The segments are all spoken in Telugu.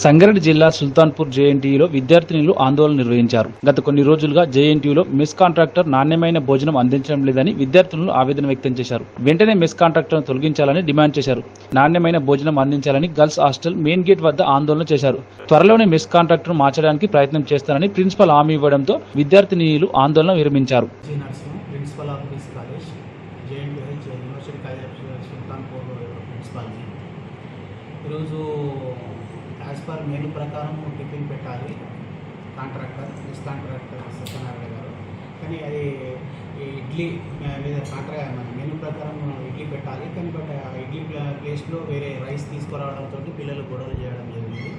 సంగారెడ్డి జిల్లా సుల్తాన్పూర్ జేఎన్టీయూలో విద్యార్థినులు ఆందోళన నిర్వహించారు. గత కొన్ని రోజులుగా జేఎన్టీయూలో మెస్ కాంట్రాక్టర్ నాణ్యమైన భోజనం అందించడం లేదని విద్యార్థినులు ఆవేదన వ్యక్తం చేశారు. వెంటనే మెస్ కాంట్రాక్టర్ను తొలగించాలని డిమాండ్ చేశారు. నాణ్యమైన భోజనం అందించాలని గర్ల్స్ హాస్టల్ మెయిన్ గేట్ వద్ద ఆందోళన చేశారు. త్వరలోనే మెస్ కాంట్రాక్టర్ మార్చడానికి ప్రయత్నం చేస్తానని ప్రిన్సిపల్ హామీ ఇవ్వడంతో విద్యార్థినీయులు ఆందోళన విరమించారు. ఈరోజు యాజ్ పర్ మెనూ ప్రకారం టిఫిన్ పెట్టాలి. Contractor S contractor Satyanarayana garu. కానీ అది ఈ ఇడ్లీ మీద కాంట్రాక్ట్ మన మెనూ ప్రకారం ఇడ్లీ పెట్టాలి. కానీ బట్ ఇడ్లీ ప్లేస్లో వేరే రైస్ తీసుకురావడంతో పిల్లలు గొడవలు చేయడం జరిగింది.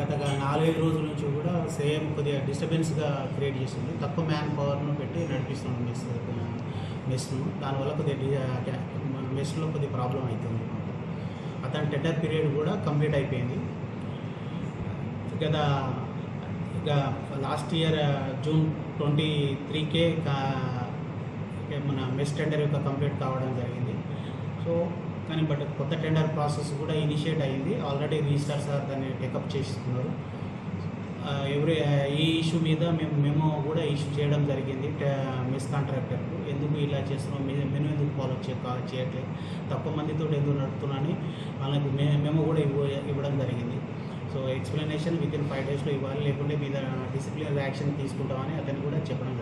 గత నాలుగైదు రోజుల నుంచి కూడా సేమ్ కొద్దిగా డిస్టర్బెన్స్గా క్రియేట్ చేస్తుంది తక్కువ మ్యాన్ పవర్ను పెట్టి నడిపిస్తున్నాం మెస్ మెస్ను దానివల్ల కొద్దిగా మెస్లో కొద్దిగా ప్రాబ్లం అవుతుంది. అతని టెండర్ పీరియడ్ కూడా కంప్లీట్ అయిపోయింది. గత ఇక లాస్ట్ ఇయర్ జూన్ ట్వంటీ త్రీకే మన మెస్ టెండర్ యొక్క కంప్లీట్ కావడం జరిగింది. సో కానీ బట్ కొత్త టెండర్ ప్రాసెస్ కూడా ఇనిషియేట్ అయ్యింది. ఆల్రెడీ రిజిస్టర్ సార్ దాన్ని టేకప్ చేస్తున్నారు. Uh, ఎవరి uh, ఈ ఇష్యూ మీద మేము మేము కూడా ఇష్యూ చేయడం జరిగింది మిస్ కాంట్రాక్టర్కు. ఎందుకు ఇలా చేస్తున్నాం మె- మెనూ ఎందుకు ఫాలో చే చేయట్లేదు? తక్కువ మందితో ఎందుకు నడుపుతున్నాని వాళ్ళకి మే మేము కూడా ఇవ్వ ఇవ్వడం జరిగింది. So explanation within five డేస్లో ఇవ్వాలి లేకుంటే మీద డిసిప్లినరీ యాక్షన్ తీసుకుంటామని అతను కూడా చెప్పడం జరిగింది.